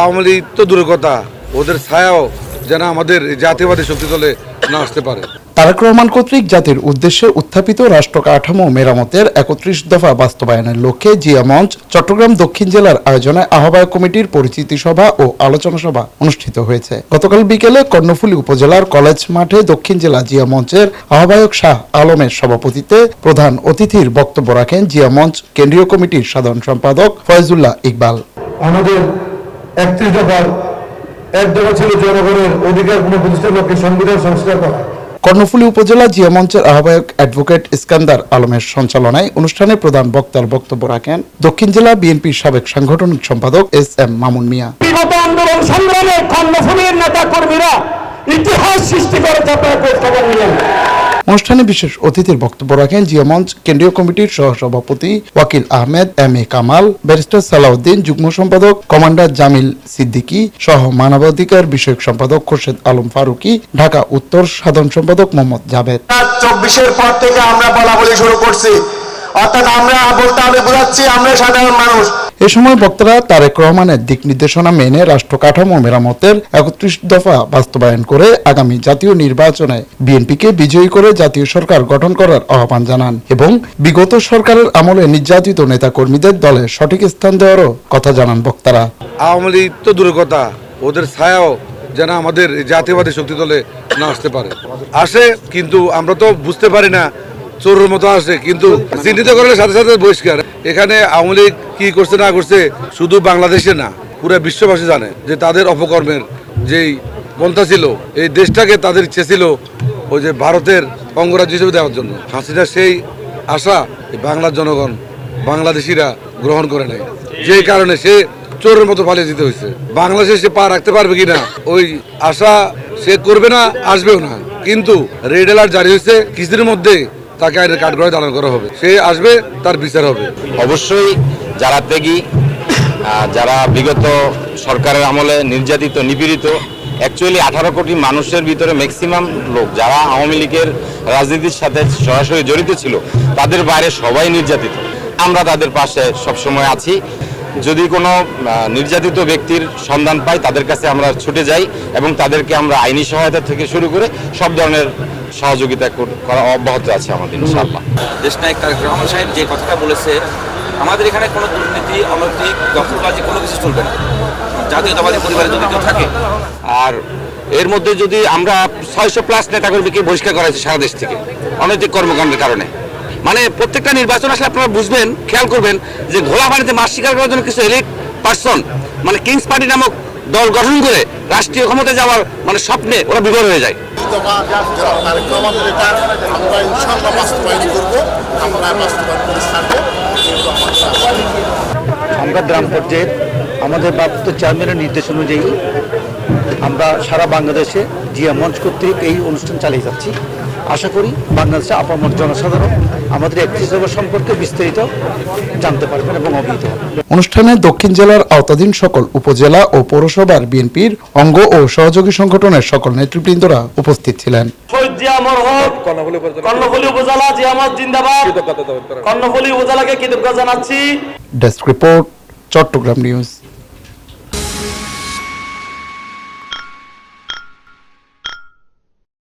আওয়ামী লীগ তো দূরের কথা। ওদের ছায়াও যেন আমাদের জাতীয়বাদী শক্তি দলে না আসতে পারে। তারেক রহমান কর্তৃক জাতির উদ্দেশ্যে উত্থাপিত রাষ্ট্র কাঠামো মেরামতের একত্রিশ দফা বাস্তবায়নের লক্ষ্যে জিয়া মঞ্চ চট্টগ্রাম দক্ষিণ জেলার আয়োজনে আহ্বায়ক কমিটির পরিচিতি সভা ও আলোচনা সভা অনুষ্ঠিত হয়েছে। গতকাল বিকেলে কর্ণফুলী উপজেলার কলেজ মাঠে দক্ষিণ জেলা জিয়া মঞ্চের আহ্বায়ক শাহ আলমের সভাপতিত্বে প্রধান অতিথির বক্তব্য রাখেন জিয়া মঞ্চ কেন্দ্রীয় কমিটির সাধারণ সম্পাদক ফয়জুল্লাহ ইকবাল। আমাদের একত্রিশ দফার এক দফা ছিল জনগণের অধিকার পুনঃপ্রতিষ্ঠার লক্ষ্যে সংবিধান সংস্কার করা। কর্ণফুলী উপজেলা জিয়া মঞ্চের আহ্বায়ক অ্যাডভোকেট ইস্কান্দার আলমের সঞ্চালনায় অনুষ্ঠানে প্রধান বক্তার বক্তব্য রাখেন দক্ষিণ জেলা বিএনপির সাবেক সাংগঠনিক সম্পাদক এস এম মামুন মিয়া। বিগত আন্দোলন সংগ্রামে কর্ণফুলীর নেতা কর্মীরা ইতিহাস সৃষ্টি করেছে আপনারা অনুষ্ঠানে বিশেষ অতিথির বক্তব্য রাখেন জিয়া মঞ্চ কেন্দ্রীয় কমিটির সহসভাপতি Wakil Ahmed, M A Kamal, barrister Salauddin, যুগ্ম সম্পাদক কমান্ডার জামিল সিদ্দিকি সহ মানবাধিকার বিষয়ক সম্পাদক খোরশেদ আলম ফারুকি, ঢাকা উত্তর সাধারণ সম্পাদক মোহাম্মদ জাভেদ। চব্বিশের পর থেকে আমরা বলা বলি শুরু করছি। অর্থাৎ আমরা বলতে আমি বোঝাচ্ছি আমরা সাধারণ মানুষ। এ সময় বক্তারা তারেক রহমানের দিক নির্দেশনা মেনে রাষ্ট্র কাঠামো মেরামতের একত্রিশ দফা বাস্তবায়ন করে আগামী জাতীয় নির্বাচনে বিএনপিকে বিজয়ী করে জাতীয় সরকার গঠন করার আহ্বান জানান এবং বিগত সরকারের আমলে নির্যাতিত নেতাকর্মীদের দলে সঠিক স্থান দেওয়ারও কথা জানান বক্তারা। আওয়ামী লীগ তো দূরের কথা ওদের ছায়াও যেন আমাদের জাতীয়বাদী শক্তি দলে না আসতে পারে। আসে কিন্তু আমরা তো বুঝতে পারি না চোরের মতো আসে কিন্তু চিহ্নিত করলে সাথে সাথে বহিষ্কার। এখানে আওয়ামী লীগ কি করছে না করছে শুধু বাংলাদেশে না, পুরো বিশ্ববাসী জানে যে তাদের অপকর্মের যেই পন্থা ছিল, এই দেশটাকে তাদের ইচ্ছে ছিল ওই যে ভারতের অঙ্গরাজ্য হিসেবে দেওয়ার জন্য। হাসিনা সেই আশা বাংলার জনগণ, বাংলাদেশিরা গ্রহণ করে নেয় যেই কারণে সে চোরের মতো পালিয়ে যেতে হয়েছে। বাংলাদেশে সে পা রাখতে পারবে কিনা, ওই আশা সে করবে না, আসবেও না। কিন্তু রেড অ্যালার্ট জারি হয়েছে, কিছুদিনের মধ্যে তাকে আইনের কাঠগড়ায় দাঁড়ানো করা হবে। সে আসবে, তার বিচার হবে। অবশ্যই যারা ত্যাগী যারা বিগত সরকারের আমলে নির্যাতিত, নিপীড়িত অ্যাকচুয়ালি আঠারো কোটি মানুষের ভিতরে ম্যাক্সিমাম লোক যারা আওয়ামী লীগের রাজনীতির সাথে সরাসরি জড়িত ছিল, তাদের বাইরে সবাই নির্যাতিত। আমরা তাদের পাশে সবসময় আছি। যদি কোনো নির্যাতিত ব্যক্তির সন্ধান পাই তাদের কাছে আমরা ছুটে যাই এবং তাদেরকে আমরা আইনি সহায়তা থেকে শুরু করে সব ধরনের সহযোগিতা করা অব্যাহত আছে আমাদের ইনশাআল্লাহ। দেশনায়ক তারেক রহমান সাহেব যে কথাটা বলেছে আমাদের এখানে কোনো দুর্নীতি অনৈতিক দখলবাজি কোনো কিছু চলবে না। জাতীয়তাবাদী পরিবারে যদি কেউ থাকে। আর এর মধ্যে যদি আমরা ছয়শো প্লাস নেতাকর্মীকে বহিষ্কার করা হয়েছে সারা দেশ থেকে অনৈতিক কর্মকাণ্ডের কারণে। মানে প্রত্যেকটা নির্বাচন আসলে আপনারা বুঝবেন, খেয়াল করবেন যে ঘোলা পানিতে মাছ শিকার করার জন্য কিছু এলিট পার্সন মানে কিংস পার্টি নামক দল গঠন করে রাষ্ট্রীয় ক্ষমতায় যাওয়ার মানে স্বপ্নে ওরা বিভোর হয়ে যায়। আমরা গ্রাম পর্যায়ে আমাদের প্রাপ্ত চেয়ারম্যানের নির্দেশ অনুযায়ী আমরা সারা বাংলাদেশে জিয়া মঞ্চ কর্তৃক এই অনুষ্ঠান চালিয়ে যাচ্ছি। আশা করি বাংলাদেশে আপামর জনসাধারণ আমাদের একত্রিশ দফা সম্পর্কে বিস্তারিত জানতে পারবেন এবং অবহিত অনুষ্ঠানে দক্ষিণ জেলার আওতাধীন সকল উপজেলা ও পৌরসভার বিএনপির অঙ্গ ও সহযোগী সংগঠনের সকল নেতৃবৃন্দরা উপস্থিত ছিলেন। Desk report Chattogram news.